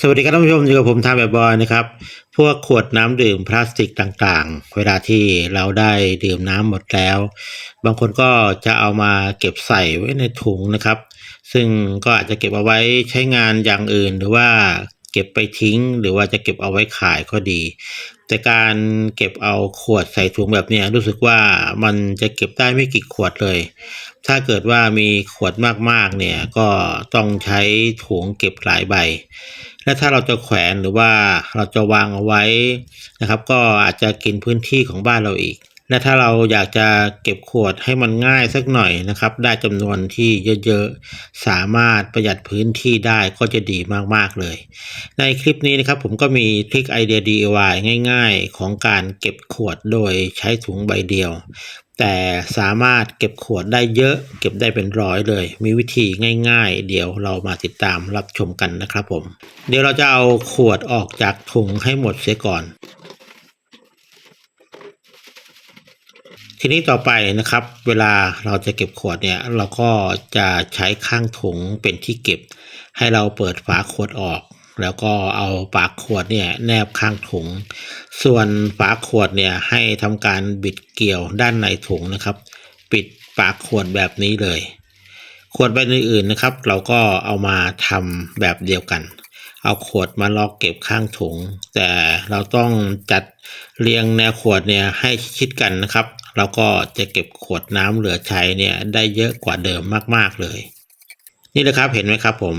สวัสดีครับท่านผู้ชมอยู่กับผมทามแบบบอยนะครับ พวกขวดน้ำดื่มพลาสติกต่างๆ เวลาที่เราได้ดื่มน้ำหมดแล้ว บางคนก็จะเอามาเก็บใส่ไว้ในถุงนะครับ ซึ่งก็อาจจะเก็บเอาไว้ใช้งานอย่างอื่นหรือว่า เก็บไปทิ้ง หรือว่าจะเก็บเอาไว้ขายก็ดี แต่การเก็บเอาขวดใส่ถุงแบบนี้รู้สึกว่ามันจะเก็บได้ไม่กี่ขวดเลย ถ้าเกิดว่ามีขวดมากๆเนี่ยก็ต้องใช้ถุงเก็บหลายใบ และถ้าเราจะแขวนหรือว่าเราจะวางเอาไว้นะครับ ก็อาจจะกินพื้นที่ของบ้านเราอีก และถ้าเราอยากจะเก็บขวดให้มันง่ายสักหน่อยนะครับ ได้จำนวนที่เยอะๆ สามารถประหยัดพื้นที่ได้ก็จะดีมากๆเลย ในคลิปนี้นะครับผมก็มีทริคไอเดีย DIY ง่ายๆ ของการเก็บขวดโดยใช้ถุงใบเดียว แต่สามารถเก็บขวดได้เยอะ เก็บได้เป็นร้อยเลย มีวิธีง่าย ๆ เดี๋ยวเรามาติดตามรับชมกันนะครับผม เดี๋ยวเราจะเอาขวดออกจากถุงให้หมดเสียก่อน ทีนี้ต่อไปนะครับ เวลาเราจะเก็บขวดเนี่ยเราก็จะใช้ข้างถุงเป็นที่เก็บ ให้เราเปิดฝาขวดออก แล้วก็เอาปากขวดเนี่ยแนบข้างถุง ส่วนฝาขวดเนี่ยให้ทำการบิดเกี่ยวด้านในถุงนะครับ ปิดปากขวดแบบนี้เลย ขวดใบอื่นๆนะครับ เราก็เอามาทำแบบเดียวกันเอาขวดมาล็อกเก็บข้างถุง แต่เราต้องจัดเรียงแนวขวดเนี่ยให้ชิดกันนะครับ เราก็จะเก็บขวดน้ำเหลือใช้เนี่ยได้เยอะกว่าเดิมมากๆเลย นี่แหละครับเห็นไหมครับผม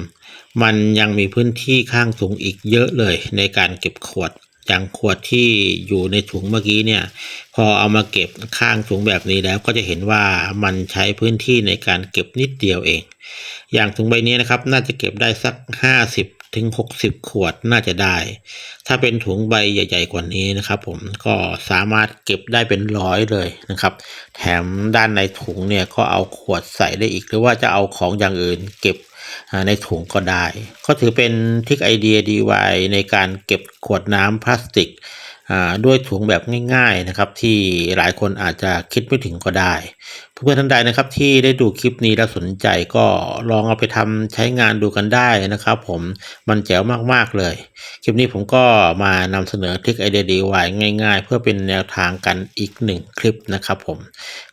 มันยังมีพื้นที่ข้างถุงอีกเยอะเลย ในการเก็บขวดอย่างขวดที่อยู่ในถุงเมื่อกี้เนี่ย พอเอามาเก็บข้างถุงแบบนี้แล้วก็จะเห็นว่ามันใช้พื้นที่ในการเก็บนิดเดียวเอง อย่างถุงใบนี้นะครับ น่าจะเก็บได้สัก 50 ถึง 60 ขวดน่าจะได้ ถ้าเป็นถุงใบใหญ่ ๆ กว่านี้นะครับ ผมก็สามารถเก็บได้เป็นร้อยเลยนะครับ แถมด้านในถุงเนี่ยก็เอาขวดใส่ได้อีก หรือว่าจะเอาของอย่างอื่นเก็บในถุงก็ได้ ก็ถือเป็นทิกไอเดียดีไวในการเก็บขวดน้ำพลาสติก ด้วยถุงแบบง่าย ๆนะครับ ที่หลายคนอาจจะคิดไม่ถึงก็ได้ เพื่อนๆท่านใดนะครับที่ได้ดูคลิปนี้แล้วสนใจก็ลองเอาไปทำใช้งานดูกันได้นะครับ ผมมันแจ๋วมากๆเลย คลิปนี้ผมก็มานำเสนอทริคไอเดีย DIY ง่าย ๆ เพื่อเป็นแนวทางกันอีกหนึ่งคลิปนะครับ ผม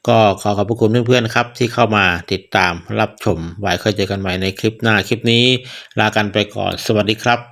ก็ขอขอบพระคุณเพื่อนๆครับที่เข้ามาติดตามรับชมไว้เคยเจอกันใหม่ในคลิปหน้าคลิปนี้ ลากันไปก่อนสวัสดีครับ